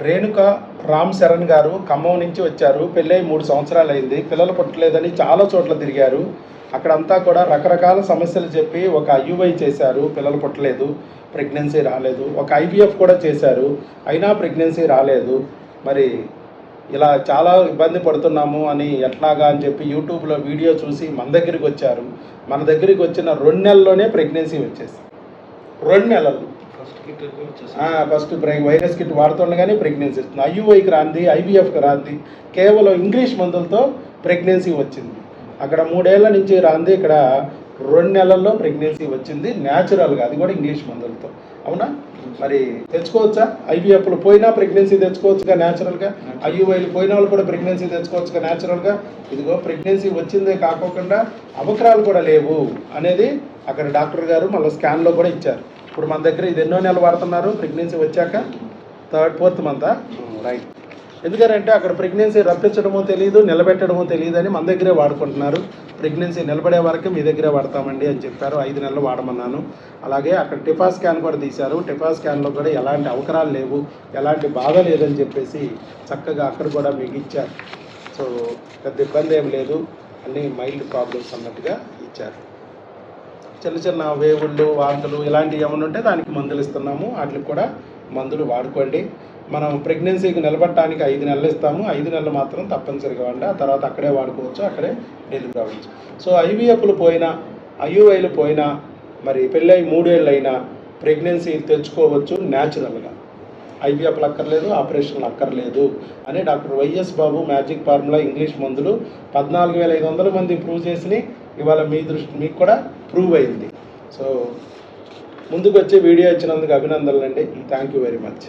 రేణుక రామ్ శరణ్ గారు ఖమ్మం నుంచి వచ్చారు. పెళ్ళై మూడు సంవత్సరాలు అయింది పిల్లలు పుట్టలేదని చాలా చోట్ల తిరిగారు. అక్కడంతా కూడా రకరకాల సమస్యలు చెప్పి ఒక ఐయుఐ చేశారు. పిల్లలు పుట్టలేదు. ప్రెగ్నెన్సీ రాలేదు. ఒక ఐవీఎఫ్ కూడా చేశారు. అయినా ప్రెగ్నెన్సీ రాలేదు. మరి ఇలా చాలా ఇబ్బంది పడుతున్నాము అని ఎట్లాగా అని చెప్పి యూట్యూబ్లో వీడియో చూసి మన దగ్గరికి వచ్చారు. మన దగ్గరికి వచ్చిన రెండు నెలల్లోనే ప్రెగ్నెన్సీ వచ్చేసి రెండు నెలలు. ఫస్ట్ వైరస్ కిట్ వాడుతుండగానే ప్రెగ్నెన్సీ వస్తుంది. ఐయుఐకి రాంది ఐవీఎఫ్కి రాంది కేవలం ఇంగ్లీష్ మందులతో ప్రెగ్నెన్సీ వచ్చింది. అక్కడ మూడేళ్ళ నుంచి రాంది ఇక్కడ రెండు నెలల్లో ప్రెగ్నెన్సీ వచ్చింది న్యాచురల్గా అది కూడా ఇంగ్లీష్ మందులతో. అవునా? మరి తెచ్చుకోవచ్చా? ఐవీఎఫ్లు పోయినా ప్రెగ్నెన్సీ తెచ్చుకోవచ్చుగా న్యాచురల్గా? ఐయుఐలు పోయిన వాళ్ళు కూడా ప్రెగ్నెన్సీ తెచ్చుకోవచ్చుగా న్యాచురల్గా? ఇదిగో ప్రెగ్నెన్సీ వచ్చిందే కాకోకుండా అవకరాలు కూడా లేవు అనేది అక్కడ డాక్టర్ గారు మళ్ళీ స్కాన్లో కూడా ఇచ్చారు. ఇప్పుడు మన దగ్గర ఇది ఎన్నో నెలలు వాడుతున్నారు ప్రెగ్నెన్సీ వచ్చాక థర్డ్ ఫోర్త్ మంతా రైట్ ఎందుకంటే అక్కడ ప్రెగ్నెన్సీ రప్పించడమో తెలియదు నిలబెట్టడమో తెలియదు అని మన దగ్గరే వాడుకుంటున్నారు. ప్రెగ్నెన్సీ నిలబడే వరకు మీ దగ్గరే వాడతామండి అని చెప్పారు ఐదు నెలలు వాడమన్నాను. అలాగే అక్కడ టిఫా స్కాన్ కూడా తీశారు. టిఫా స్కాన్లో కూడా ఎలాంటి అవకరాలు లేవు ఎలాంటి బాధ లేదని చెప్పేసి చక్కగా అక్కడ కూడా మీకు ఇచ్చారు. సో పెద్ద ఇబ్బంది ఏం లేదు. అన్ని మైల్డ్ ప్రాబ్లమ్స్ అన్నట్టుగా ఇచ్చారు. చిన్న చిన్న వేవుళ్ళు వాంతులు ఇలాంటివి ఏమైనా ఉంటే దానికి మందులు ఇస్తున్నాము. వాటికి కూడా మందులు వాడుకోండి. మనం ప్రెగ్నెన్సీకి నిలబడటానికి ఐదు నెలలు ఇస్తాము. ఐదు నెలలు మాత్రం తప్పనిసరిగా వాడండి ఆ తర్వాత అక్కడే వాడుకోవచ్చు అక్కడే డెలివరీ అవ్వచ్చు సో ఐవీఎఫ్లు పోయినా ఐయుఐలు పోయినా మరి పెళ్ళై మూడేళ్ళు అయినా ప్రెగ్నెన్సీ తెచ్చుకోవచ్చు న్యాచురల్గా. ఐవీఎఫ్లు అక్కర్లేదు ఆపరేషన్లు అక్కర్లేదు అని doctor YS Babu magic formula English మందులు పద్నాలుగు వేల ఐదు వందల మంది ప్రూవ్ చేసి ఇవాళ మీ దృష్టి మీకు కూడా ప్రూవ్ అయింది. సో ముందుకు వచ్చే వీడియో ఇచ్చినందుకు అభినందనలు అండి థ్యాంక్ యూ వెరీ మచ్